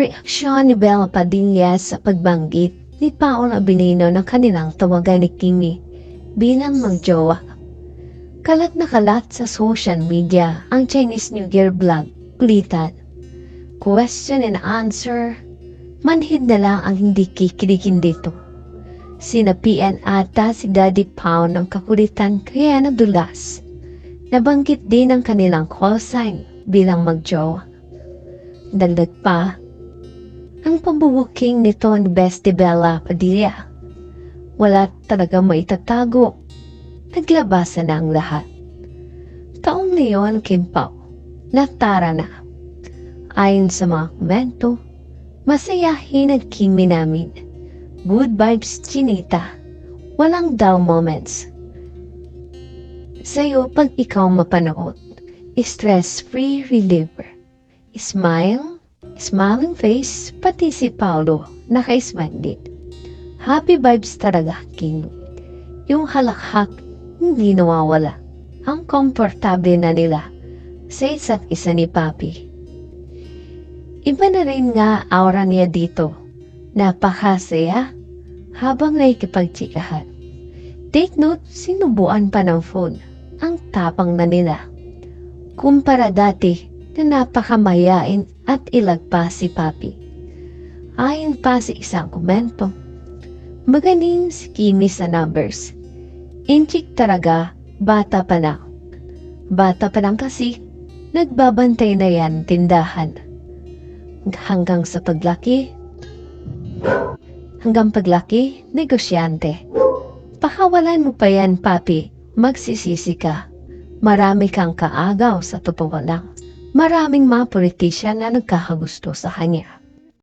Reaksyon ni Bella Padilla sa pagbanggit ni Paolo Abilino ng kanilang tawagan ni Kimi bilang magjowa. Kalat na kalat sa social media ang Chinese New Year vlog ulitan. Question and answer, manhid na lang ang hindi kikiligin dito. Sina PN ata si Daddy Pound ang kakulitan kaya nadulas. Nabanggit din ang kanilang call sign bilang magjowa. Dagdag pa, ang pambubuking nito ni Bestie Bella Padilla. Wala talaga maitatago. Naglabasan na ang lahat. Taong leon Kim Pao, natara na. Ayon sa mga komento, masayahin at kimi namin. Good vibes, Chinita. Walang dull moments. Sa'yo, pag ikaw mapanood, stress-free reliever. Smile, smiling face, pati si Paolo, naka-smile din. Happy vibes talaga, King. Yung halakhak, hindi nawawala. Ang komportable na nila sa isa't isa ni Papi. Iba na rin nga aura niya dito. Napakasaya habang nakikipagtsikahan. Take note, sinubuan pa ng phone. Ang tapang na nila. Kumpara dati na napakamayain at ilagpa si Papi. Ayon pa sa isang komento, magaling si Kimi sa numbers. Inchik talaga, bata pa lang. Bata pa lang kasi, nagbabantay na yan tindahan. Hanggang sa paglaki, hanggang paglaki, negosyante. Pakawalan mo pa yan, papi, magsisisi ka. Marami kang kaagaw sa totoo lang. Maraming mga politisyan na nagkakagusto sa kanya.